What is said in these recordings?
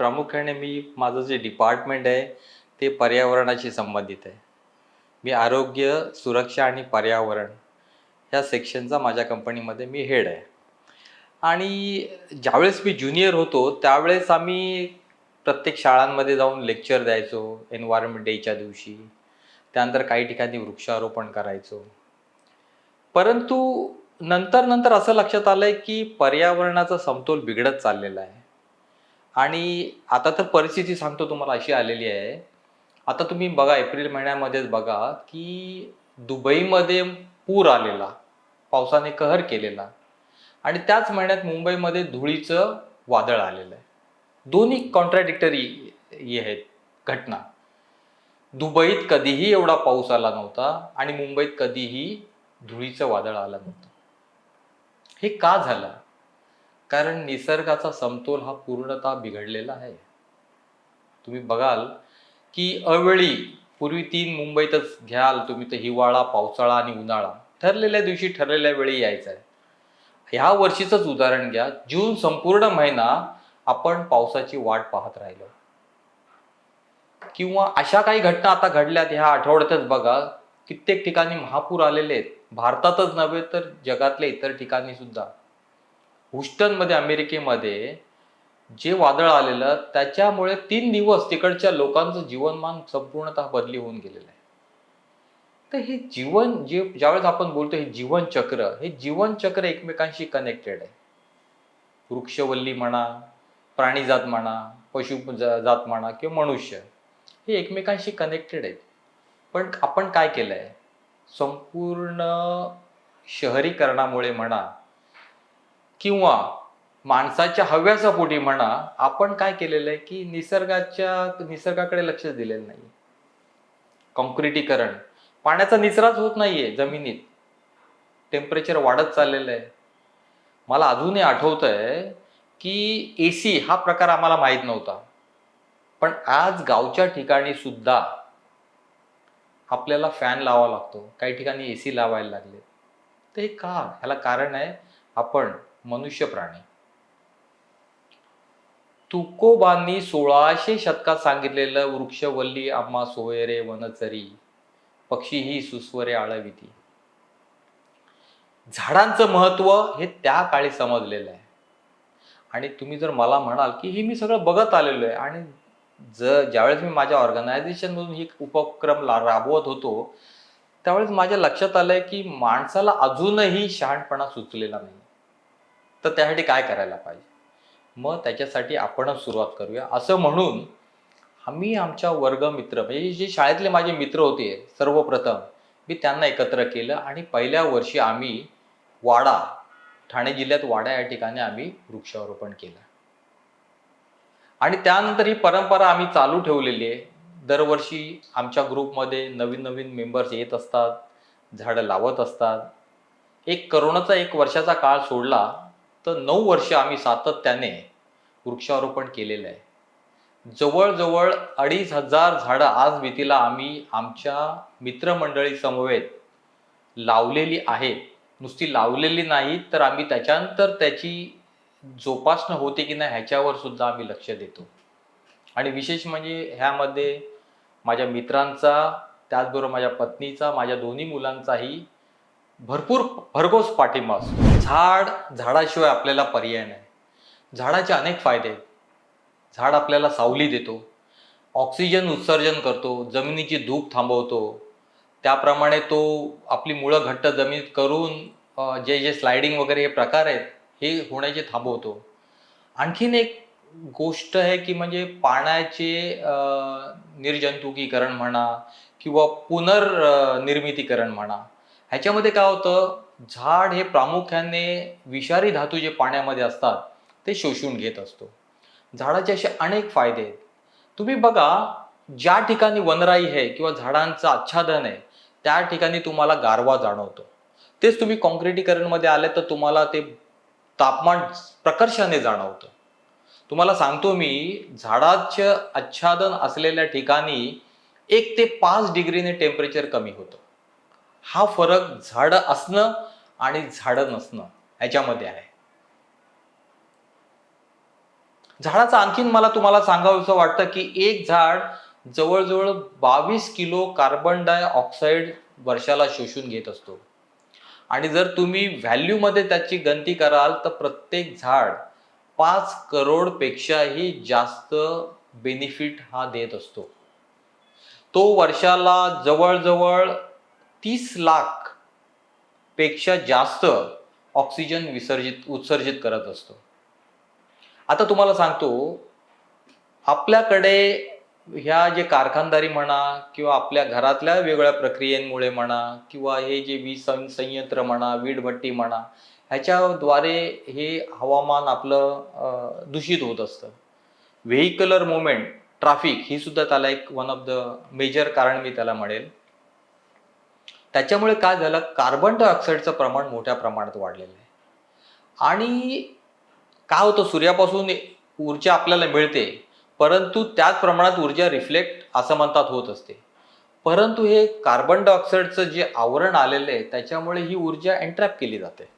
प्रामुख्याने मी माझं जे डिपार्टमेंट आहे ते पर्यावरणाशी संबंधित आहे. मी आरोग्य सुरक्षा आणि पर्यावरण ह्या सेक्शनचा माझ्या कंपनीमध्ये मी हेड आहे. आणि ज्यावेळेस मी ज्युनियर होतो त्यावेळेस आम्ही प्रत्येक शाळांमध्ये जाऊन लेक्चर द्यायचो एन्व्हायरमेंट डेच्या दिवशी. त्यानंतर काही ठिकाणी वृक्षारोपण करायचो. परंतु नंतर नंतर असं लक्षात आलं आहे की पर्यावरणाचा समतोल बिघडत चाललेला आहे. आणि आता तर परिस्थिती सांगतो तुम्हाला अशी आलेली आहे. आता तुम्ही बघा एप्रिल महिन्यामध्येच बघा की दुबईमध्ये पूर आलेला. पावसाने कहर केलेला. आणि त्याच महिन्यात मुंबईमध्ये धुळीचं वादळ आलेलं आहे. दोन्ही कॉन्ट्राडिक्टरी आहेत घटना. दुबईत कधीही एवढा पाऊस आला नव्हता आणि मुंबईत कधीही धुळीचं वादळ आलं नव्हतं. हे का झालं? कारण निसर्गाचा समतोल हा पूर्णतः बिघडलेला आहे. तुम्ही बघाल की अवेळी पूर्वी तीन मुंबईतच घ्याल तुम्ही तर हिवाळा पावसाळा आणि उन्हाळा. ठरलेल्या दिवशी ठरलेल्या वेळी यायचं आहे ह्या वर्षीचंच उदाहरण घ्या. जून संपूर्ण महिना आपण पावसाची वाट पाहत राहिलो. किंवा अशा काही घटना आता घडल्यात ह्या आठवड्यातच बघा. कित्येक ठिकाणी महापूर आलेले आहेत. भारतातच नव्हे तर जगातल्या इतर ठिकाणी सुद्धा ह्युस्टनमध्ये अमेरिकेमध्ये जे वादळ आलेलं त्याच्यामुळे तीन दिवस तिकडच्या लोकांचं जीवनमान संपूर्णतः बदली होऊन गेलेलं आहे. तर हे जीवन जे ज्यावेळेस आपण बोलतो हे जीवनचक्र हे जीवनचक्र एकमेकांशी कनेक्टेड आहे. वृक्षवल्ली म्हणा प्राणीजात म्हणा पशु जात म्हणा किंवा मनुष्य हे एकमेकांशी कनेक्टेड आहेत. पण आपण काय केलं आहे संपूर्ण शहरीकरणामुळे म्हणा किंवा माणसाच्या हव्यासा पोटी म्हणा आपण काय केलेलं आहे की निसर्गाच्या निसर्गाकडे लक्ष दिलेलं नाही कॉन्क्रिटीकरण पाण्याचा निचराच होत नाहीये जमिनीत. टेम्परेचर वाढत चाललेलं आहे. मला अजूनही आठवत आहे की ए सी हा प्रकार आम्हाला माहीत नव्हता. पण आज गावच्या ठिकाणी सुद्धा आपल्याला फॅन लावावा लागतो. काही ठिकाणी ए सी लावायला लागले. ते का? ह्याला कारण आहे आपण मनुष्य प्राणी. तुकोबांनी सोळाशे शतकात सांगितलेलं वृक्षवल्ली आम्हा सोयरे वनचरी पक्षी ही सुस्वरे आळविती. झाडांचं महत्त्व हे त्या काळी समजलेलं आहे. आणि तुम्ही जर मला म्हणाल की हे मी सगळं बघत आलेलो आहे आणि जर ज्यावेळेस मी माझ्या ऑर्गनायझेशन मधून ही उपक्रम ला- राबवत होतो त्यावेळेस माझ्या लक्षात आलंय की माणसाला अजूनही शहाणपणा सुचलेला नाही. तर त्यासाठी काय करायला पाहिजे? मग त्याच्यासाठी आपणच सुरुवात करूया. असं म्हणून आम्ही आमच्या वर्ग मित्र म्हणजे जे शाळेतले माझे मित्र होते सर्वप्रथम मी त्यांना एकत्र केलं आणि पहिल्या वर्षी आम्ही वाडा ठाणे जिल्ह्यात वाडा या ठिकाणी आम्ही वृक्षारोपण केलं. आणि त्यानंतर ही परंपरा आम्ही चालू ठेवलेली आहे. दरवर्षी आमच्या ग्रुपमध्ये नवीन नवीन मेंबर्स येत असतात झाडं लावत असतात. एक करोनाचा एक वर्षाचा काळ सोडला तर नऊ वर्ष आम्ही सातत्याने वृक्षारोपण केलेलं आहे. जवळजवळ अडीच हजार झाडं आज भीतीला आम्ही आमच्या मित्रमंडळीसमवेत लावलेली आहेत. नुसती लावलेली नाहीत तर आम्ही त्याच्यानंतर त्याची जोपासना होते की नाही ह्याच्यावर सुद्धा आम्ही लक्ष देतो. आणि विशेष म्हणजे ह्यामध्ये माझ्या मित्रांचा त्याचबरोबर माझ्या पत्नीचा माझ्या दोन्ही मुलांचाही भरपूर भरघोस पाठिंबा असतो. झाड झाडाशिवाय आपल्याला पर्याय नाही. झाडाचे अनेक फायदे आहेत. झाड आपल्याला सावली देतो. ऑक्सिजन उत्सर्जन करतो. जमिनीची धूप थांबवतो. त्याप्रमाणे तो आपली मुळं घट्ट जमिनीत करून जे जे स्लायडिंग वगैरे हे प्रकार आहेत हे होण्याचे थांबवतो. आणखीन एक गोष्ट आहे की म्हणजे पाण्याचे निर्जंतुकीकरण म्हणा किंवा पुनर्निर्मितीकरण म्हणा ह्याच्यामध्ये काय होतं? झाड हे प्रामुख्याने विषारी धातू जे पाण्यामध्ये असतात ते शोषून घेत असतो. झाडाचे असे अनेक फायदे आहेत. तुम्ही बघा ज्या ठिकाणी वनराई आहे किंवा झाडांचं आच्छादन आहे त्या ठिकाणी तुम्हाला गारवा जाणवतो. तेच तुम्ही कॉन्क्रिटीकरणमध्ये आले तर तुम्हाला ते तापमान प्रकर्षाने जाणवतं. तुम्हाला सांगतो मी झाडाचं आच्छादन असलेल्या ठिकाणी एक ते पाच डिग्रीने टेम्परेचर कमी होतं. हा फरक झाडं असणं आणि झाडं नसणं ह्याच्यामध्ये आहे. झाडाचं आणखीन मला तुम्हाला सांगावंसं वाटतं की एक झाड जवळजवळ बावीस किलो कार्बन डायऑक्साईड वर्षाला शोषून घेत असतो. आणि जर तुम्ही व्हॅल्यूमध्ये त्याची गणती कराल तर प्रत्येक झाड पाच करोडपेक्षाही जास्त बेनिफिट हा देत असतो. तो वर्षाला जवळजवळ तीस लाखपेक्षा जास्त ऑक्सिजन विसर्जित उत्सर्जित करत असतो. आता तुम्हाला सांगतो आपल्याकडे ह्या जे कारखानदारी म्हणा किंवा आपल्या घरातल्या वेगळ्या प्रक्रियेमुळे म्हणा किंवा हे जे वीज सं- संयंत्र म्हणा वीडभट्टी म्हणा ह्याच्याद्वारे हे हवामान आपलं दूषित होत असतं. व्हेकलर मुवमेंट ट्राफिक ही सुद्धा त्याला एक वन ऑफ द मेजर कारण मी त्याला म्हणेल. त्याच्यामुळे काय झालं? कार्बन डायऑक्साईडचं प्रमाण मोठ्या प्रमाणात वाढलेलं आहे. आणि काय होतं? सूर्यापासून ऊर्जा आपल्याला मिळते परंतु त्याच प्रमाणात ऊर्जा रिफ्लेक्ट असं म्हणतात होत असते. परंतु हे कार्बन डायऑक्साईडचं जे आवरण आलेलं आहे त्याच्यामुळे ही ऊर्जा एन्ट्रॅप केली जाते.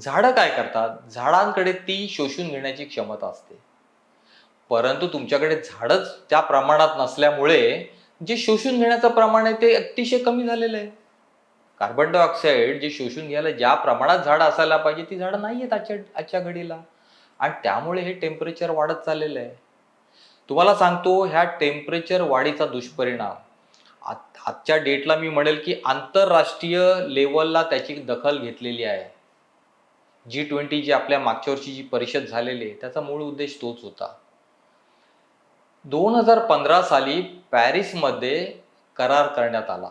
झाडं काय करतात? झाडांकडे ती शोषून घेण्याची क्षमता असते. परंतु तुमच्याकडे झाडच त्या प्रमाणात नसल्यामुळे जे शोषून घेण्याचं प्रमाण आहे ते अतिशय कमी झालेलं आहे. कार्बन डायऑक्साईड जे शोषून घ्यायला ज्या प्रमाणात झाडं असायला पाहिजे ती झाडं नाही आहेत आजच्या आजच्या घडीला. आणि त्यामुळे हे टेम्परेचर वाढत चाललेलं आहे. तुम्हाला सांगतो ह्या टेम्परेचर वाढीचा दुष्परिणाम. आत- आजच्या डेटला मी म्हणेल की आंतरराष्ट्रीय लेवलला त्याची दखल घेतलेली आहे. जी ट्वेंटी जी आपल्या मागच्या वर्षी जी परिषद झालेली आहे त्याचा मूळ उद्देश तोच होता. दोन हजार पंधरा साली पॅरिसमध्ये करार करण्यात आला.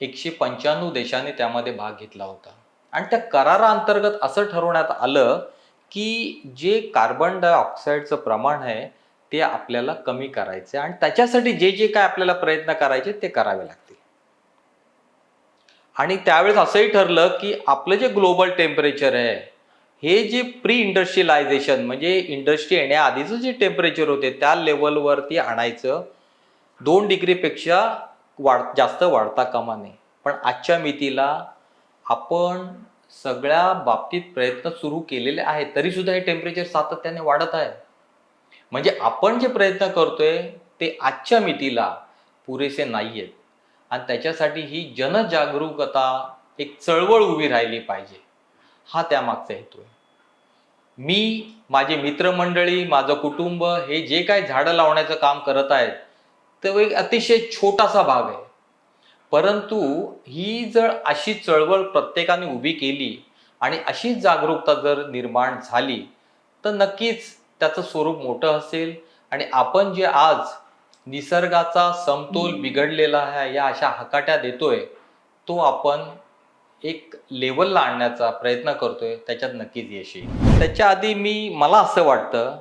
एकशे पंच्याण्णव देशांनी त्यामध्ये भाग घेतला होता. आणि त्या कराराअंतर्गत असं ठरवण्यात आलं की जे कार्बन डायऑक्साईडचं प्रमाण आहे ते आपल्याला कमी करायचे आणि त्याच्यासाठी जे जे काय आपल्याला प्रयत्न करायचे ते करावे लागतील. आणि त्यावेळेस असंही ठरलं की आपलं जे ग्लोबल टेम्परेचर आहे हे जे प्री इंडस्ट्रियलायझेशन म्हणजे इंडस्ट्री येण्याआधीचं जे टेम्परेचर होते त्या लेवलवरती आणायचं दोन डिग्रीपेक्षा वाढ जास्त वाढता कामा नये. पण आजच्या मितीला आपण सगळ्या बाबतीत प्रयत्न सुरू केलेले आहेत तरीसुद्धा हे टेम्परेचर सातत्याने वाढत आहे. म्हणजे आपण जे प्रयत्न करतोय ते आजच्या मितीला पुरेसे नाही आहेत आणि त्याच्यासाठी ही जनजागरूकता एक चळवळ उभी राहिली पाहिजे. हा त्यामागचा हेतू आहे. मी माझे मित्रमंडळी माझं कुटुंब हे जे काय झाडं लावण्याचं काम करत आहेत तो एक अतिशय छोटासा भाग आहे. परंतु ही जर अशी चळवळ प्रत्येकाने उभी केली आणि अशीच जागरूकता जर निर्माण झाली तर नक्कीच त्याचं स्वरूप मोठं असेल आणि आपण जे आज निसर्गाचा समतोल बिघडलेला आहे या अशा हकाट्या देतोय तो आपण एक लेवलला आणण्याचा प्रयत्न करतोय त्याच्यात नक्कीच यश येईल. त्याच्या आधी मी मला असं वाटतं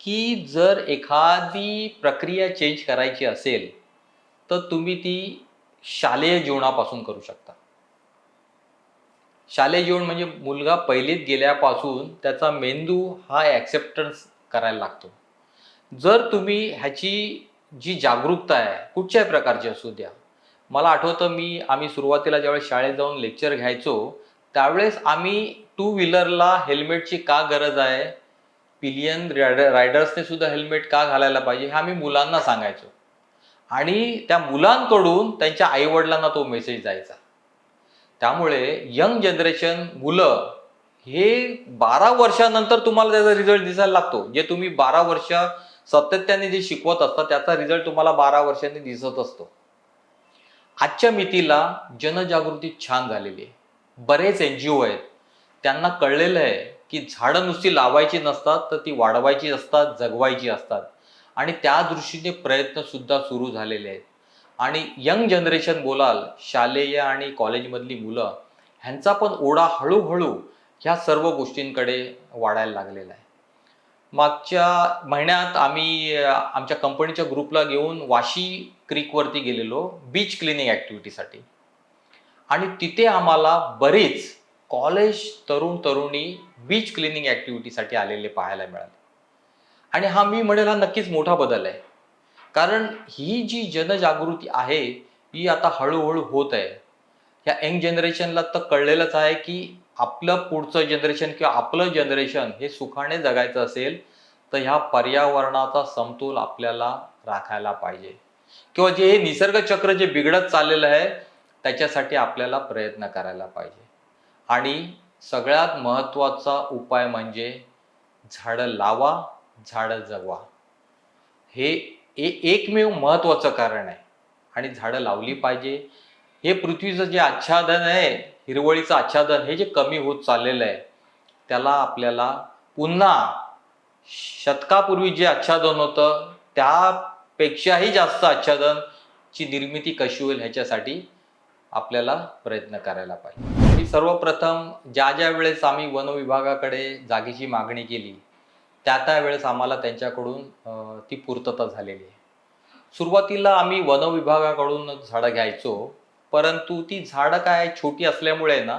की जर एखादी प्रक्रिया चेंज करायची असेल तर तुम्ही ती शालेय जीवनापासून करू शकता. शालेय जीवन म्हणजे मुलगा पहिलीत गेल्यापासून त्याचा मेंदू हा ॲक्सेप्टन्स करायला लागतो. जर तुम्ही ह्याची जी जागरूकता आहे कुठच्याही प्रकारची असू द्या मला आठवतं मी आम्ही सुरुवातीला ज्यावेळेस शाळेत जाऊन लेक्चर घ्यायचो त्यावेळेस आम्ही टू व्हीलरला हेल्मेटची का गरज आहे? पिलियन रायडर रायडर्सने सुद्धा हेल्मेट का घालायला पाहिजे हे आम्ही मुलांना सांगायचो. आणि त्या मुलांकडून त्यांच्या आईवडिलांना तो मेसेज जायचा त्यामुळे यंग जनरेशन मुलं हे बारा वर्षानंतर तुम्हाला त्याचा रिझल्ट दिसायला लागतो. जे तुम्ही बारा वर्ष सातत्याने जे शिकवत असता त्याचा रिझल्ट तुम्हाला बारा वर्षांनी दिसत असतो. आजच्या मितीला जनजागृती छान झालेली आहे. बरेच एन जी ओ आहेत. त्यांना कळलेलं आहे की झाडं नुसती लावायची नसतात तर ती वाढवायची असतात जगवायची असतात. आणि त्या दृष्टीने प्रयत्न सुद्धा सुरू झालेले आहेत. आणि यंग जनरेशन बोलाल शालेय आणि कॉलेजमधली मुलं ह्यांचा पण ओढा हळूहळू ह्या सर्व गोष्टींकडे वाढायला लागलेला आहे. मागच्या महिन्यात आम्ही आमच्या कंपनीच्या ग्रुपला घेऊन वाशी क्रीकवरती गेलेलो बीच क्लिनिंग ॲक्टिव्हिटीसाठी. आणि तिथे आम्हाला बरेच कॉलेज तरुण तरुणी बीच क्लिनिंग ॲक्टिव्हिटीसाठी आलेले पाहायला मिळाले. आणि हा मी म्हणेल हा नक्कीच मोठा बदल आहे. कारण ही जी जनजागृती आहे ही आता हळूहळू होत आहे. ह्या यंग जनरेशनला तर कळलेलंच आहे की आपलं पुढचं जनरेशन किंवा आपलं जनरेशन हे सुखाने जगायचं असेल तर ह्या पर्यावरणाचा समतोल आपल्याला राखायला पाहिजे. किंवा जे हे निसर्ग चक्र जे बिघडत चाललेलं आहे त्याच्यासाठी आपल्याला प्रयत्न करायला पाहिजे. आणि सगळ्यात महत्त्वाचा उपाय म्हणजे झाडं लावा झाडं जगवा. हे ए- एकमेव महत्त्वाचं कारण आहे. आणि झाडं लावली पाहिजे. हे पृथ्वीचं जे आच्छादन आहे हिरवळीचं आच्छादन हे जे कमी होत चाललेलं आहे त्याला आपल्याला पुन्हा शतकापूर्वी जे आच्छादन होतं त्यापेक्षाही जास्त आच्छादनची निर्मिती कशी होईल ह्याच्यासाठी आपल्याला प्रयत्न करायला पाहिजे. सर्वप्रथम ज्या ज्या वेळेस आम्ही वन विभागाकडे जागेची मागणी केली त्या त्या वेळेस आम्हाला त्यांच्याकडून ती पूर्तता झालेली आहे. सुरुवातीला आम्ही वन विभागाकडून झाडं घ्यायचो परंतु ती झाडं काय छोटी असल्यामुळे ना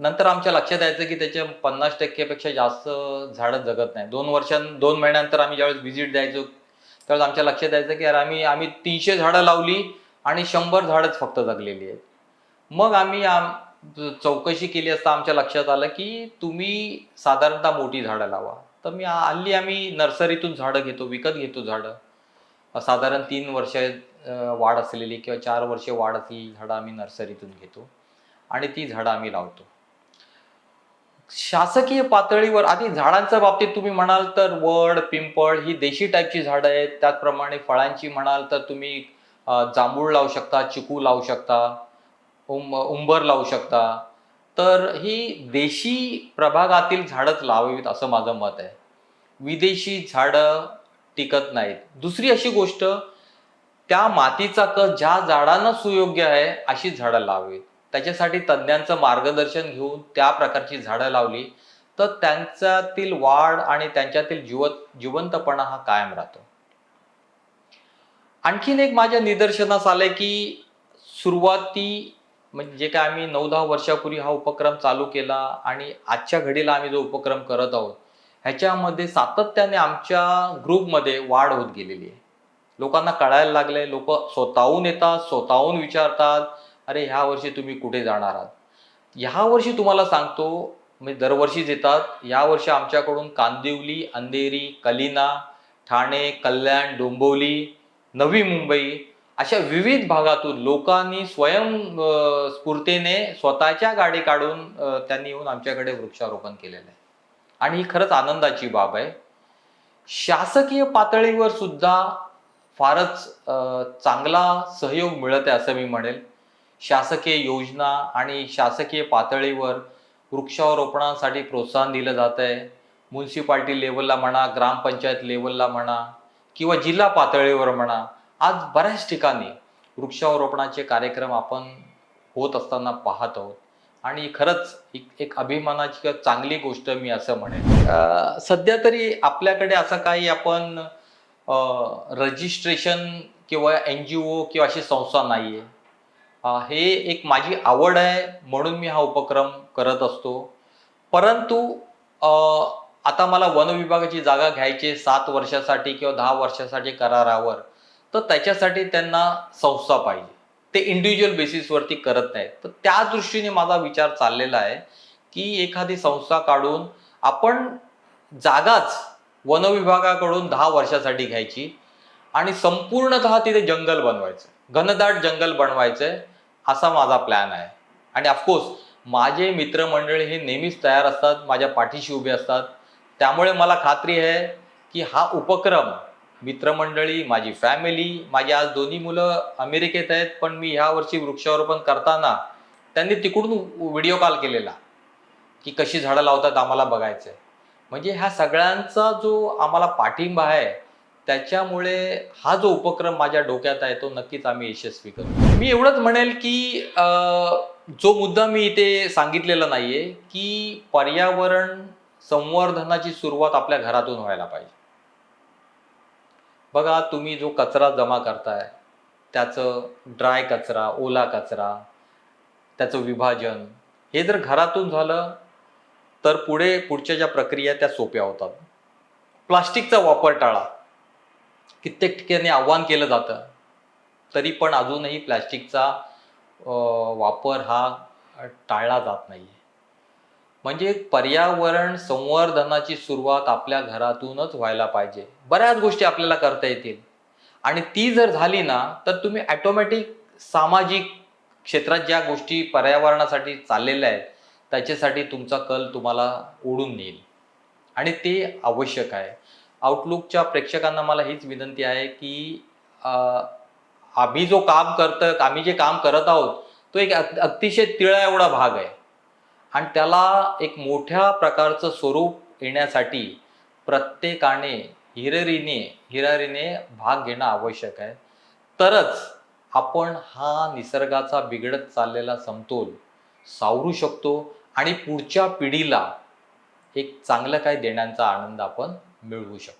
नंतर आमच्या लक्षात यायचं की त्याच्या पन्नास टक्केपेक्षा जास्त झाडं जगत नाही. दोन वर्षां दोन महिन्यानंतर आम्ही ज्यावेळेस व्हिजिट द्यायचो त्यावेळेस आमच्या लक्षात यायचं की यार आम्ही आम्ही तीनशे झाडं लावली आणि शंभर झाडंच फक्त जगलेली आहेत. मग आम्ही आम चौकशी केली असता आमच्या लक्षात आलं की तुम्ही साधारणतः मोठी झाडं लावा. तर मी हल्ली आम्ही नर्सरीतून झाडं घेतो विकत घेतो झाडं. साधारण तीन वर्ष वाढ असलेली किंवा चार वर्षे वाढ असलेली झाडं आम्ही नर्सरीतून घेतो आणि ती झाडं आम्ही लावतो. शासकीय पातळीवर आधी झाडांच्या बाबतीत तुम्ही म्हणाल तर वड पिंपळ ही देशी टाईपची झाडं आहेत. त्याचप्रमाणे फळांची म्हणाल तर तुम्ही जांभूळ लावू शकता चिकू लावू शकता. उंब उंबर लावू शकता. तर ही देशी प्रभागातील झाडच लावावीत असं माझं मत आहे. विदेशी झाडं टिकत नाहीत. दुसरी अशी गोष्ट त्या मातीचा कस ज्या झाडांना सुयोग्य आहे अशी झाडं लावावीत. त्याच्यासाठी तज्ज्ञांचं मार्गदर्शन घेऊन त्या प्रकारची झाडं लावली तर त्यांच्यातील वाढ आणि त्यांच्यातील जीव जिवंतपणा हा कायम राहतो. आणखीन एक माझ्या निदर्शनास आलंय की सुरुवाती म्हणजे जे काय आम्ही नऊ दहा वर्षापूर्वी हा उपक्रम चालू केला आणि आजच्या घडीला आम्ही जो उपक्रम करत आहोत ह्याच्यामध्ये सातत्याने आमच्या ग्रुपमध्ये वाढ होत गेलेली आहे. लोकांना कळायला लागलंय लोक स्वतःहून येतात स्वतःहून विचारतात अरे ह्या वर्षी तुम्ही कुठे जाणार आहात? ह्या वर्षी तुम्हाला सांगतो म्हणजे दरवर्षीच येतात यावर्षी आमच्याकडून कांदिवली अंधेरी कलिना ठाणे कल्याण डोंबिवली नवी मुंबई अशा विविध भागातून लोकांनी स्वयं स्फूर्तीने स्वतःच्या गाडी काढून त्यांनी येऊन आमच्याकडे वृक्षारोपण केलेलं आहे. आणि ही खरंच आनंदाची बाब आहे. शासकीय पातळीवर सुद्धा फारच चांगला सहयोग मिळत आहे असं मी म्हणेल. शासकीय योजना आणि शासकीय पातळीवर वृक्षारोपणासाठी प्रोत्साहन दिलं जात आहे. म्युन्सिपाल्टी लेवलला म्हणा ग्रामपंचायत लेवलला म्हणा किंवा जिल्हा पातळीवर म्हणा आज बऱ्याच ठिकाणी वृक्षारोपणाचे कार्यक्रम आपण होत असताना पाहत आहोत. आणि खरंच एक एक अभिमानाची किंवा चांगली गोष्ट मी असं म्हणेन. सध्या तरी आपल्याकडे असं काही आपण रजिस्ट्रेशन किंवा एन जी ओ किंवा अशी संस्था नाही आहे हे एक माझी आवड आहे म्हणून मी हा उपक्रम करत असतो. परंतु आता मला वन विभागाची जागा घ्यायची सात वर्षासाठी किंवा दहा वर्षासाठी करारावर तर त्याच्यासाठी त्यांना संस्था पाहिजे. ते इंडिव्हिज्युअल बेसिसवरती करत नाहीत. तर त्या दृष्टीने माझा विचार चाललेला आहे की एखादी संस्था काढून आपण जागाच वन विभागाकडून दहा वर्षासाठी घ्यायची आणि संपूर्णतः तिथे जंगल बनवायचं. घनदाट जंगल बनवायचं असा माझा प्लॅन आहे. आणि ऑफकोर्स माझे मित्रमंडळी हे नेहमीच तयार असतात माझ्या पाठीशी उभे असतात. त्यामुळे मला खात्री आहे की हा उपक्रम मित्रमंडळी माझी फॅमिली माझी आज दोन्ही मुलं अमेरिकेत आहेत पण मी ह्या वर्षी वृक्षारोपण करताना त्यांनी तिकडून व्हिडिओ कॉल केलेला की कशी झाडं लावतात आम्हाला बघायचंय. म्हणजे ह्या सगळ्यांचा जो आम्हाला पाठिंबा आहे त्याच्यामुळे हा जो उपक्रम माझ्या डोक्यात आहे तो नक्कीच आम्ही यशस्वी करू. मी एवढंच म्हणेल की जो मुद्दा मी इथे सांगितलेला नाहीये की पर्यावरण संवर्धनाची सुरुवात आपल्या घरातून व्हायला पाहिजे. बघा तुम्ही जो कचरा जमा करताय त्याचं ड्राय कचरा ओला कचरा त्याचं विभाजन हे जर घरातून झालं तर पुढे पुढच्या ज्या प्रक्रिया त्या सोप्या होतात. प्लास्टिकचा वापर टाळा. कित्येक ठिकाणी आव्हान केलं जातं. तरी पण अजूनही प्लॅस्टिकचा वापर हा टाळला जात नाही म्हणजे पर्यावरण संवर्धनाची सुरुवात आपल्या घरातूनच व्हायला पाहिजे. बऱ्याच गोष्टी आपल्याला करता येतील. आणि ती जर झाली ना तर तुम्ही ॲटोमॅटिक सामाजिक क्षेत्रात ज्या गोष्टी पर्यावरणासाठी चाललेल्या आहेत त्याच्यासाठी तुमचा कल तुम्हाला ओढून नेईल. आणि ते आवश्यक आहे. आउटलुकच्या प्रेक्षकांना मला हीच विनंती आहे की आम्ही जो काम करतं आम्ही जे काम करत आहोत तो एक अतिशय तिळा एवढा भाग आहे. आणि त्याला एक मोठ्या प्रकारचं स्वरूप येण्यासाठी प्रत्येकाने हिररीने हिरारीने भाग घेणं आवश्यक आहे. तरच आपण हा निसर्गाचा बिघडत चाललेला समतोल सावरू शकतो आणि पुढच्या पिढीला एक चांगलं काय देण्याचा आनंद आपण मिळवू शकतो.